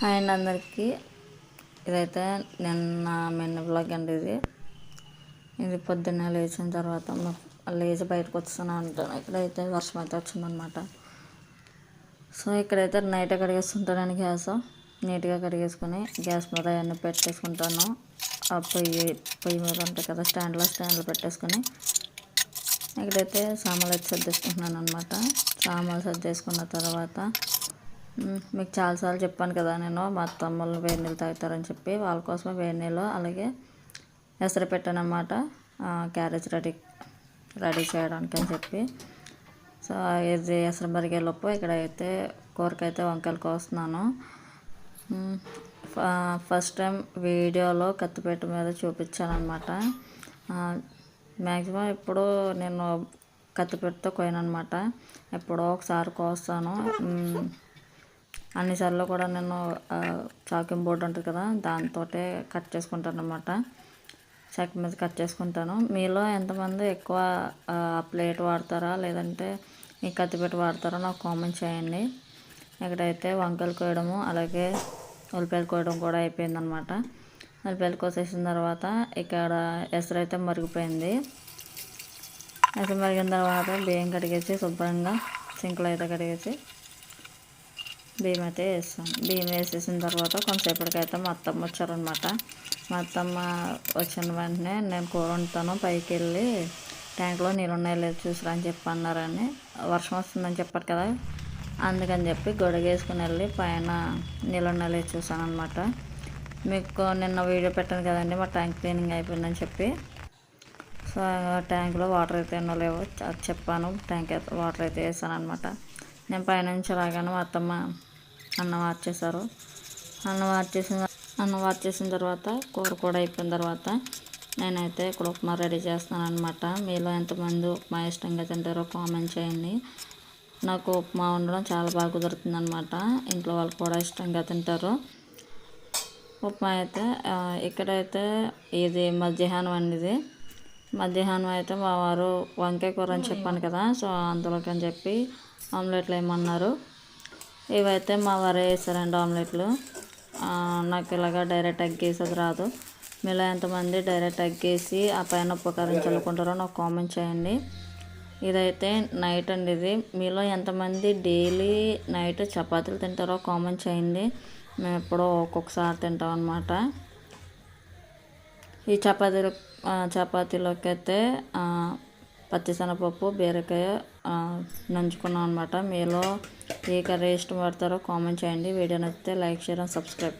Hi అండి అందరికీ. ఇదైతే నిన్న మిన్న బ్లాగ్ అండి ఇది. ఇది పొద్దున్నే లేచిన తర్వాత లేచి బయటకు వస్తున్నా ఉంటాను ఇక్కడైతే వర్షం అయితే వచ్చిందనమాట సో ఇక్కడైతే నైట్ కడిగేస్తుంటానని గ్యాస్. నీట్గా కడిగేసుకొని గ్యాస్ మీద అవన్నీ పెట్టేసుకుంటాను. ఆ పొయ్యి పొయ్యి మీద ఉంటాయి కదా స్టాండ్లో స్టాండ్లో పెట్టేసుకొని ఇక్కడైతే సామాన్లు అయితే సర్దేసుకుంటున్నాను అనమాట సామాన్లు సర్దేసుకున్న తర్వాత మీకు చాలాసార్లు చెప్పాను కదా నేను మా తమ్ముళ్ళు వేడి నీళ్ళు తాగుతారని చెప్పి వాళ్ళ కోసమే వేడి నీళ్ళు అలాగే ఎసరు పెట్టాను అనమాట క్యారేజ్ రెడీ రెడీ చేయడానికి అని చెప్పి. సో ఇది ఎసరు మరిగేలోపు ఇక్కడైతే కూరకైతే వంకాయలు కోస్తున్నాను. ఫస్ట్ టైం వీడియోలో కత్తిపేట మీద చూపించాను మ్యాక్సిమం ఇప్పుడు నేను కత్తిపేటతో కోయనమాట ఎప్పుడో ఒకసారి కోస్తాను. అన్నిసార్లు కూడా నేను చాకింగ్ బోర్డు ఉంటుంది కదా దాంతో కట్ చేసుకుంటాను అనమాట చెక్క మీద కట్ చేసుకుంటాను. మీలో ఎంతమంది ఎక్కువ ప్లేట్ వాడతారా? లేదంటే ఈ కత్తిపెట్టి వాడతారా? నాకు కామెంట్ చేయండి. ఇక్కడైతే వంకాయలు కోయడము అలాగే ఉల్లిపాయలు కోయడం కూడా అయిపోయిందనమాట ఉల్లిపాయలు కోసేసిన తర్వాత ఇక్కడ ఎసరు అయితే మరిగిపోయింది. ఎసరు మరిగిన తర్వాత బియ్యం కడిగేసి శుభ్రంగా సింకులు అయితే కడిగేసి బియ్యం అయితే వేస్తాం. బియ్యం వేసేసిన తర్వాత కొంతసేపటికైతే మా అత్తమ్మ వచ్చారనమాట. మా అత్తమ్మ వచ్చిన వెంటనే నేను కూర వండుతాను పైకి వెళ్ళి ట్యాంక్లో నీళ్ళు లేదు చూసిరా అని చెప్పి అన్నారని. వర్షం వస్తుందని చెప్పారు కదా అందుకని చెప్పి గొడగేసుకుని వెళ్ళి పైన నీళ్ళు లేదు చూసాను అనమాట మీకు నిన్న వీడియో పెట్టాను కదండి మా ట్యాంక్ క్లీనింగ్ అయిపోయిందని చెప్పి. సో ట్యాంక్లో వాటర్ అయితే ఎన్నో లేవో అది చెప్పాను ట్యాంక్ అయితే వాటర్ అయితే వేసాను అనమాట నేను పైనుంచి రాగానే మా అత్తమ్మ అన్నం వార్చేశారు అన్నం వార్చేసిన అన్నం వార్చేసిన తర్వాత కూర కూడా అయిపోయిన తర్వాత నేనైతే ఇక్కడ ఉప్మా రెడీ చేస్తున్నాను అనమాట మీలో ఎంతమంది ఉప్మా ఇష్టంగా తింటారో కామెంట్ చేయండి. నాకు ఉప్మా వండడం చాలా బాగా కుదురుతుంది అనమాట ఇంట్లో వాళ్ళు కూడా ఇష్టంగా తింటారు. ఉప్మా అయితే ఇక్కడైతే ఇది మధ్యాహ్నం అండి ఇది. మధ్యాహ్నం అయితే మా వారు వంకాయ కూర అని చెప్పాను కదా సో అందులోకి అని చెప్పి ఆమ్లెట్లు వేయమన్నారు. ఇవైతే మా వారే వేసారండి ఆమ్లెట్లు. నాకు ఇలాగా డైరెక్ట్ ఎగ్ వేసేది రాదు. మీలో ఎంతమంది డైరెక్ట్ ఎగ్ వేసి ఆ పైన ఉప్పు కారం చల్లుకుంటారో నాకు కామెంట్ చేయండి. ఇదైతే నైట్ అండి ఇది. మీలో ఎంతమంది డైలీ నైట్ చపాతీలు తింటారో కామెంట్ చేయండి. మేము ఎప్పుడో ఒక్కొక్కసారి తింటాం అనమాట ఈ చపాతీలు చపాతీలోకి అయితే ఆ, పచ్చిశనగపప్పు బీరకాయ నంచుకున్నాం అనమాట మీలో ఏ కర్రీ ఇష్టపడతారో కామెంట్ చేయండి. వీడియో నచ్చితే లైక్ షేర్ అండ్ సబ్స్క్రైబ్.